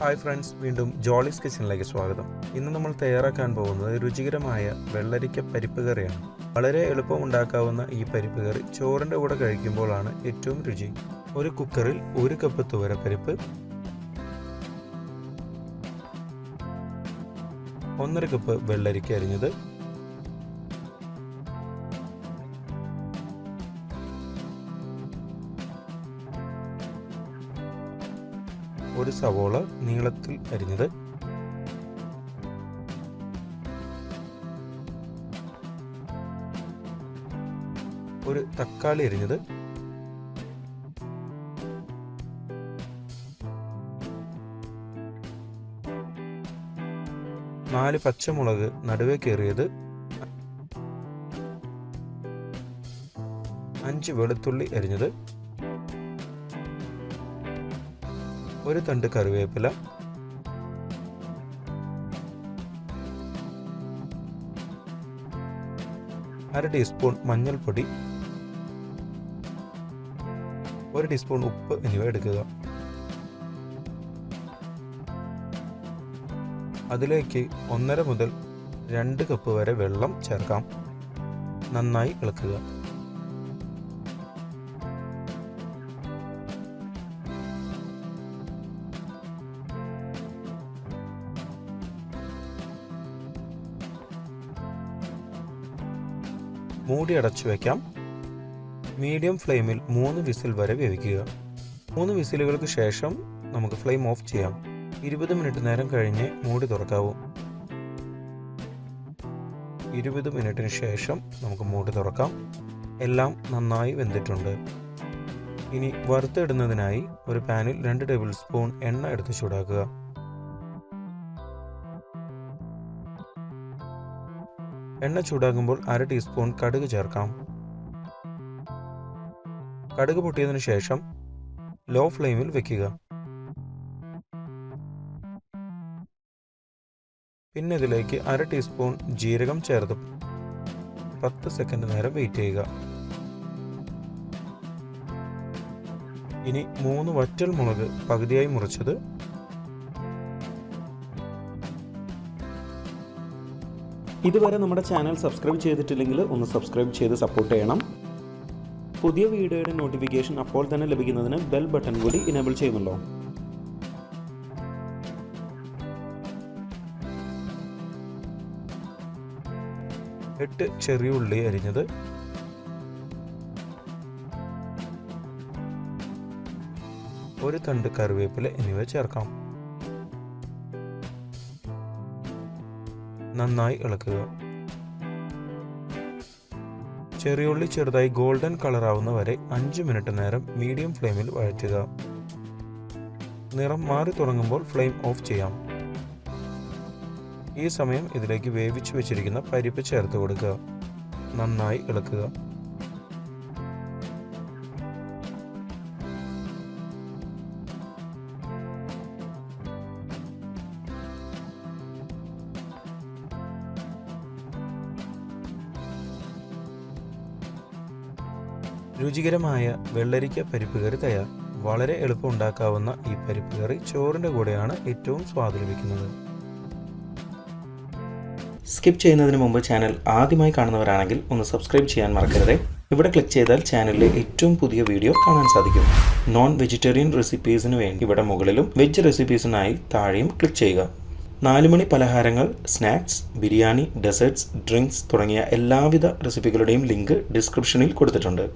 Hi friends വീണ്ടും ജോളിസ് കിച്ചണിലേക്ക് സ്വാഗതം. ഇന്ന് നമ്മൾ തയ്യാറാക്കാൻ പോകുന്നത് രുചികരമായ വെള്ളരിക്ക പരിപ്പ് കറിയാണ്. വളരെ എളുപ്പം ഉണ്ടാക്കാവുന്ന ഈ പരിപ്പ് കറി ചോറിന്റെ കൂടെ കഴിക്കുമ്പോഴാണ് ഏറ്റവും രുചി. ഒരു കുക്കറിൽ ഒരു കപ്പ് തുവര പരിപ്പ് ഒന്നര കപ്പ് വെള്ളരിക്ക അരിഞ്ഞത് ഒരു സവോള നീളത്തിൽ അരിഞ്ഞത്. ഒരു തക്കാളി അരിഞ്ഞത്. നാല് പച്ചമുളക് നടുവേ കയറിയത്. അഞ്ച് വെളുത്തുള്ളി അരിഞ്ഞത്. ഒരു തണ്ട് കറിവേപ്പില. അര ടീസ്പൂൺ മഞ്ഞൾപ്പൊടി. ഒരു ടീസ്പൂൺ ഉപ്പ് എന്നിവ എടുക്കുക. അതിലേക്ക് ഒന്നര മുതൽ രണ്ട് കപ്പ് വരെ വെള്ളം ചേർക്കാം. നന്നായി ഇളക്കുക. മൂടി അടച്ചു വയ്ക്കാം മീഡിയം ഫ്ലെയിമിൽ മൂന്ന് വിസിൽ വരെ വേവിക്കുക. മൂന്ന് വിസിലുകൾക്ക് ശേഷം നമുക്ക് ഫ്ലെയിം ഓഫ് ചെയ്യാം. ഇരുപത് മിനിറ്റ് നേരം കഴിഞ്ഞ് മൂടി തുറക്കാവൂ. ഇരുപത് മിനിറ്റിന് ശേഷം നമുക്ക് മൂടി തുറക്കാം. എല്ലാം നന്നായി വെന്തിട്ടുണ്ട്. ഇനി വറുത്തിടുന്നതിനായി ഒരു പാനിൽ രണ്ട് ടേബിൾ സ്പൂൺ എണ്ണ എടുത്ത് ചൂടാക്കുക. എണ്ണ ചൂടാകുമ്പോൾ അര ടീസ്പൂൺ കടുക് ചേർക്കാം. കടുക് പൊട്ടിയതിനു ശേഷം ലോ ഫ്ലെയിമിൽ വെക്കുക. പിന്നെ ഇതിലേക്ക് അര ടീസ്പൂൺ ജീരകം ചേർത്ത് പത്ത് സെക്കൻഡ് നേരം വെയിറ്റ് ചെയ്യുക. ഇനി മൂന്ന് വറ്റൽ മുളക് പകുതിയായി മുറിച്ചത് ഇതുവരെ നമ്മുടെ ചാനൽ സബ്സ്ക്രൈബ് ചെയ്തിട്ടില്ലെങ്കിൽ ഒന്ന് സബ്സ്ക്രൈബ് ചെയ്ത് സപ്പോർട്ട് ചെയ്യണം. പുതിയ വീഡിയോയുടെ നോട്ടിഫിക്കേഷൻ അപ്പോൾ തന്നെ ലഭിക്കുന്നതിന് ബെൽ ബട്ടൺ കൂടി ഇനേബിൾ ചെയ്യുന്നുണ്ടോ? എട്ട് ചെറിയ ഉള്ളി അരിഞ്ഞത്. ഒരു തണ്ട് കറിവേപ്പില എന്നിവ ചേർക്കാം. നന്നായി ഇളക്കുക. ചെറിയുള്ളി ചെറുതായി ഗോൾഡൻ കളർ ആവുന്ന വരെ അഞ്ച് മിനിറ്റ് നേരം മീഡിയം ഫ്ലെയിമിൽ വഴറ്റുക. നിറം മാറി തുടങ്ങുമ്പോൾ ഫ്ലെയിം ഓഫ് ചെയ്യാം. ഈ സമയം ഇതിലേക്ക് വേവിച്ചു വെച്ചിരിക്കുന്ന പരിപ്പ് ചേർത്ത് കൊടുക്കുക. നന്നായി ഇളക്കുക. രുചികരമായ വെള്ളരിക്ക പരിപ്പ് കറി തയ്യാർ. വളരെ എളുപ്പം ഉണ്ടാക്കാവുന്ന ഈ പരിപ്പ് കറി ചോറിന്റെ കൂടെയാണ് ഏറ്റവും സ്വാദ് ലഭിക്കുന്നത് സ്കിപ്പ് ചെയ്യുന്നതിന് മുമ്പ് ചാനൽ ആദ്യമായി കാണുന്നവരാണെങ്കിൽ ഒന്ന് സബ്സ്ക്രൈബ് ചെയ്യാൻ മറക്കരുത്. ഇവിടെ ക്ലിക്ക് ചെയ്താൽ ചാനലിലെ ഏറ്റവും പുതിയ വീഡിയോ കാണാൻ സാധിക്കും. നോൺ വെജിറ്റേറിയൻ റെസിപ്പീസിന് വേണ്ടി ഇവിടെ മുകളിലും വെജ് റെസിപ്പീസിനായി താഴെയും ക്ലിക്ക് ചെയ്യുക. നാലുമണി പലഹാരങ്ങൾ സ്നാക്സ് ബിരിയാണി ഡെസേർട്സ് ഡ്രിങ്ക്സ് തുടങ്ങിയ എല്ലാവിധ റെസിപ്പികളുടെയും ലിങ്ക് ഡിസ്ക്രിപ്ഷനിൽ കൊടുത്തിട്ടുണ്ട്.